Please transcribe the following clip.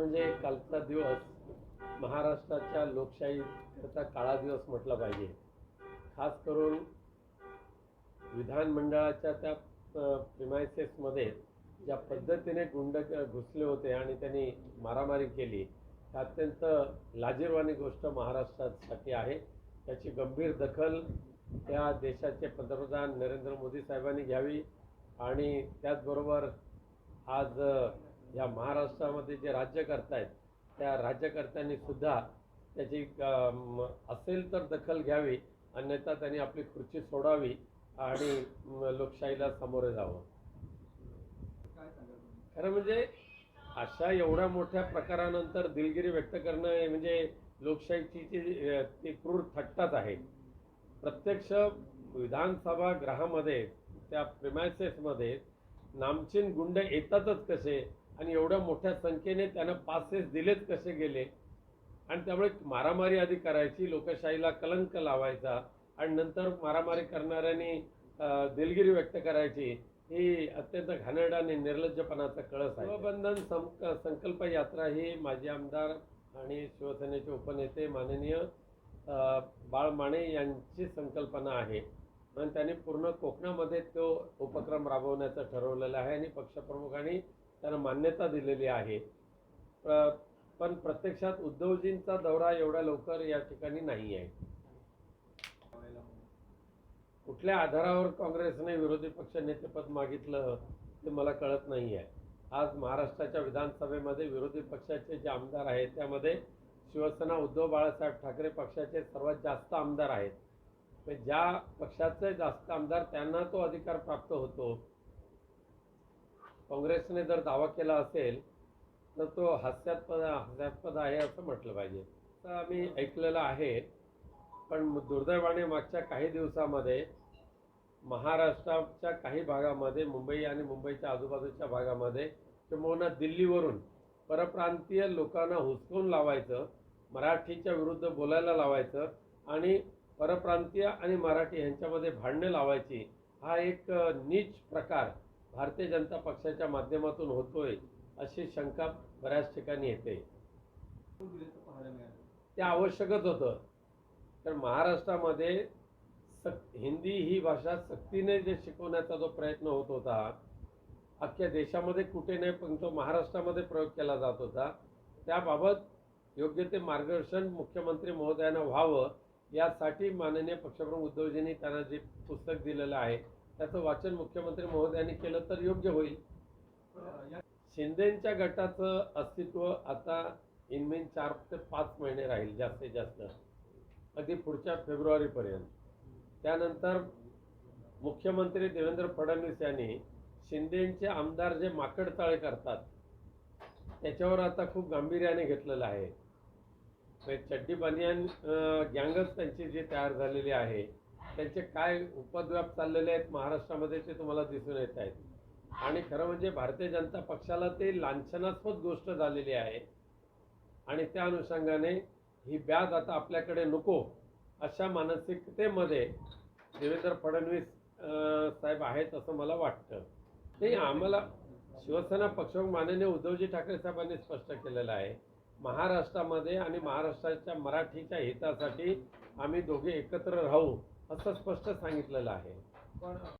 म्हणजे कालचा दिवस महाराष्ट्राच्या लोकशाहीकरता काळा दिवस म्हटला पाहिजे. खास करून विधानमंडळाच्या त्या प्रिमायसेसमध्ये ज्या पद्धतीने गुंड घुसले होते आणि त्यांनी मारामारी केली अत्यंत लाजीरवाणी गोष्ट महाराष्ट्रासाठी आहे. त्याची गंभीर दखल त्या देशाचे पंतप्रधान नरेंद्र मोदी साहेबांनी घ्यावी आणि त्याचबरोबर आज या महाराष्ट्रामध्ये जे राज्यकर्ता आहेत त्या राज्यकर्त्यांनी सुद्धा त्याची असेल तर दखल घ्यावी अन्यथा त्यांनी आपली खुर्ची सोडावी आणि लोकशाहीला सामोरे जावं. खरं म्हणजे अशा एवढ्या मोठ्या प्रकारानंतर दिलगिरी व्यक्त करणं हे म्हणजे लोकशाहीची जी ती क्रूर थट्टाच आहे. प्रत्यक्ष विधानसभा ग्रहामध्ये त्या प्रिमायसेसमध्ये नामचीन गुंड येतातच कसे? आणि एवढ्या मोठ्या संख्येने त्यानं पासेस दिलेच कसे गेले? आणि त्यामुळे मारामारी आधी करायची लोकशाहीला कलंक लावायचा आणि नंतर मारामारी करणाऱ्यांनी दिलगिरी व्यक्त करायची ही अत्यंत घाणेरडा आणि निर्लज्जपणाचा कळस आहे. शिवबंधन संक संकल्प यात्रा ही माजी आमदार आणि शिवसेनेचे उपनेते माननीय बाळ माने यांची संकल्पना आहे. आणि त्यांनी पूर्ण कोकणामध्ये तो उपक्रम राबवण्याचं ठरवलेलं आहे आणि पक्षप्रमुखांनी त्यांना मान्यता दिलेली आहे. पण प्रत्यक्षात उद्धवजींचा दौरा एवढ्या लवकर या ठिकाणी नाही आहे. कुठल्या आधारावर काँग्रेसने विरोधी पक्ष नेतेपद मागितलं ते मला कळत नाही आहे. आज महाराष्ट्राच्या विधानसभेमध्ये विरोधी पक्षाचे जे आमदार आहेत त्यामध्ये शिवसेना उद्धव बाळासाहेब ठाकरे पक्षाचे सर्वात जास्त आमदार आहेत. पण ज्या पक्षाचे जास्त आमदार त्यांना तो अधिकार प्राप्त होतो. काँग्रेसने जर दावा केला असेल तर तो हास्यास्पद हास्यास्पद आहे असं म्हटलं पाहिजे. तर आम्ही ऐकलेलं आहे पण दुर्दैवाने मागच्या काही दिवसामध्ये महाराष्ट्राच्या काही भागामध्ये मुंबई आणि मुंबईच्या आजूबाजूच्या भागामध्ये किंवा दिल्लीवरून परप्रांतीय लोकांना हुसकून लावायचं मराठीच्या विरुद्ध बोलायला लावायचं आणि परप्रांतीय आणि मराठी यांच्यामध्ये भांडणं लावायची हा एक नीच प्रकार भारतीय जनता पक्षाच्या माध्यमातून होतोय अशी शंका बऱ्याच ठिकाणी येते. ते आवश्यकच होतं. तर महाराष्ट्रामध्ये सक हिंदी ही भाषा सक्तीने जे शिकवण्याचा जो प्रयत्न होत होता अख्ख्या देशामध्ये कुठे नाही पण तो महाराष्ट्रामध्ये प्रयोग केला जात होता. त्याबाबत योग्य ते मार्गदर्शन मुख्यमंत्री महोदयांना व्हावं यासाठी माननीय पक्षप्रमुख उद्धवजींनी त्यांना जे पुस्तक दिलेलं आहे त्याचं वाचन मुख्यमंत्री महोदयांनी केलं तर योग्य होईल. शिंदेच्या गटाचं अस्तित्व आता इनमेन चार ते पाच महिने राहील जास्तीत जास्त. अगदी पुढच्या फेब्रुवारीपर्यंत. त्यानंतर मुख्यमंत्री देवेंद्र फडणवीस यांनी शिंदेचे आमदार जे माकडताळे करतात त्याच्यावर आता खूप गांभीर्याने घेतलेलं आहे. म्हणजे चड्डी बनियान गँगच त्यांची जी तयार झालेली आहे त्यांचे काय उपद्व्याप चाललेले आहेत महाराष्ट्रामध्ये ते तुम्हाला दिसून येत आहेत. आणि खरं म्हणजे भारतीय जनता पक्षाला ते लांछनास्पद गोष्ट झालेली आहे. आणि त्या अनुषंगाने ही ब्याज आता आपल्याकडे नको अशा मानसिकतेमध्ये देवेंद्र फडणवीस साहेब आहेत असं मला वाटतं. नाही आम्हाला शिवसेना पक्ष माननीय उद्धवजी ठाकरे साहेबांनी स्पष्ट केलेलं आहे. महाराष्ट्रामध्ये आणि महाराष्ट्राच्या मराठीच्या हितासाठी आम्ही दोघे एकत्र राहू. असं स्पष्ट सांगितलेलं आहे. पण